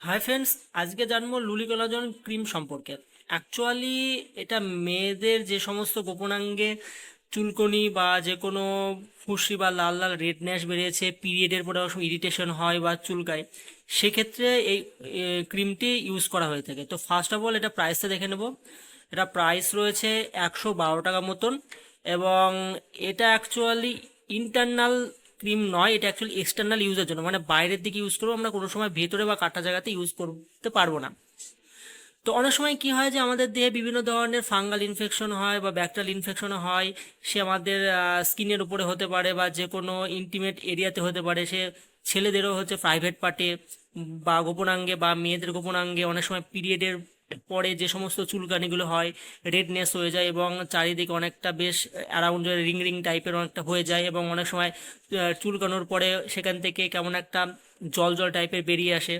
High friends আজকে জানব লুলি কোলাজন ক্রিম সম্পর্কে। অ্যাকচুয়ালি এটা মেয়েদের যে সমস্ত গোপনাঙ্গে চুলকনি বা যে কোনো ফুসি বা লাল লাল রেডনেস বেরিয়েছে পিরিয়ডের পরে অনেক ইরিটেশন হয় বা চুলকায়, সেক্ষেত্রে এই ক্রিমটি ইউজ করা হয়ে থাকে। তো ফার্স্ট অফ অল এটা প্রাইসটা দেখে নেব। এটা প্রাইস রয়েছে একশো বারো টাকা মতন এবং এটা অ্যাকচুয়ালি ইন্টারনাল ক্রিম নয়, এটা অ্যাকচুয়ালি এক্সটার্নাল ইউজের জন্য। মানে বাইরের দিকে ইউজ করব, আমরা কোনো সময় ভেতরে বা কাটা জায়গাতে ইউজ করতে পারব না। তো অনেক সময় কি হয় যে আমাদের দেহে বিভিন্ন ধরনের ফাঙ্গাল ইনফেকশন হয় বা ব্যাকটেরিয়াল ইনফেকশন হয়, সে আমাদের স্কিনের উপরে হতে পারে বা যে কোনো ইন্টিমেট এরিয়াতে হতে পারে। সে ছেলেদেরও হচ্ছে প্রাইভেট পার্টে বা গোপনাঙ্গে বা মেয়েদের গোপনাঙ্গে অনেক সময় পিরিয়ডের পরে যে সমস্ত চুলকানিগুলো হয় রেডনেস হয়ে যায় এবং চারিদিকে অনেকটা বেশ অ্যারাউন্ড রিং রিং টাইপের অনেকটা হয়ে যায় এবং অনেক সময় চুলকানোর পরে সেখান থেকে কেমন একটা জল জল টাইপের বেরিয়ে আসে।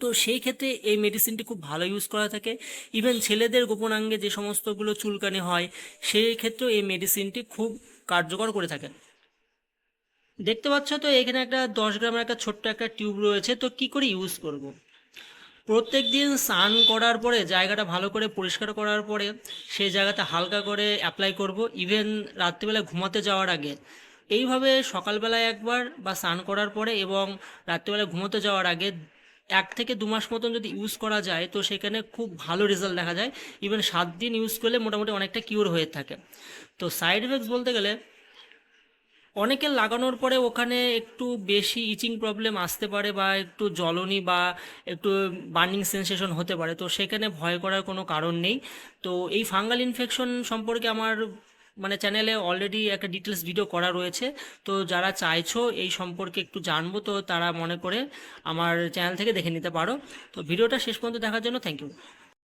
তো সেই ক্ষেত্রে এই মেডিসিনটি খুব ভালো ইউজ করা থাকে। ইভেন ছেলেদের গোপনাঙ্গে যে সমস্তগুলো চুলকানি হয়, সেই ক্ষেত্রেও এই মেডিসিনটি খুব কার্যকর করে থাকে। দেখতে পাচ্ছ তো এখানে একটা দশ গ্রামের একটা ছোট্ট একটা টিউব রয়েছে, তো কি করে ইউজ করব। প্রত্যেক দিন স্নান করার পরে, জায়গাটা ভালো করে পরিষ্কার করার পরে, সেই জায়গাটা হালকা করে অ্যাপ্লাই করব। ইভেন রাত্রিবেলা ঘুমাতে যাওয়ার আগে। এইভাবে সকালবেলায় একবার বা স্নান করার পরে এবং রাত্রিবেলা ঘুমোতে যাওয়ার আগে এক থেকে দু মাস মতন যদি ইউজ করা যায়, তো সেখানে খুব ভালো রেজাল্ট দেখা যায়। ইভেন সাত দিন ইউজ করলে মোটামুটি অনেকটা কিওর হয়ে থাকে। তো সাইড এফেক্টস বলতে গেলে অনেকের লাগানোর পরে ওখানে একটু বেশি ইচিং প্রবলেম আসতে পারে বা একটু জ্বলনি বা একটু বার্নিং সেন্সেশন হতে পারে। তো সেখানে ভয় করার কোনো কারণ নেই। তো এই ফাঙ্গাল ইনফেকশন সম্পর্কে আমার মানে চ্যানেলে অলরেডি একটা ডিটেলস ভিডিও করা রয়েছে। তো যারা চাইছো এই সম্পর্কে একটু জানব, তো তারা মনে করে আমার চ্যানেল থেকে দেখে নিতে পারো। তো ভিডিওটা শেষ পর্যন্ত দেখার জন্য থ্যাংক ইউ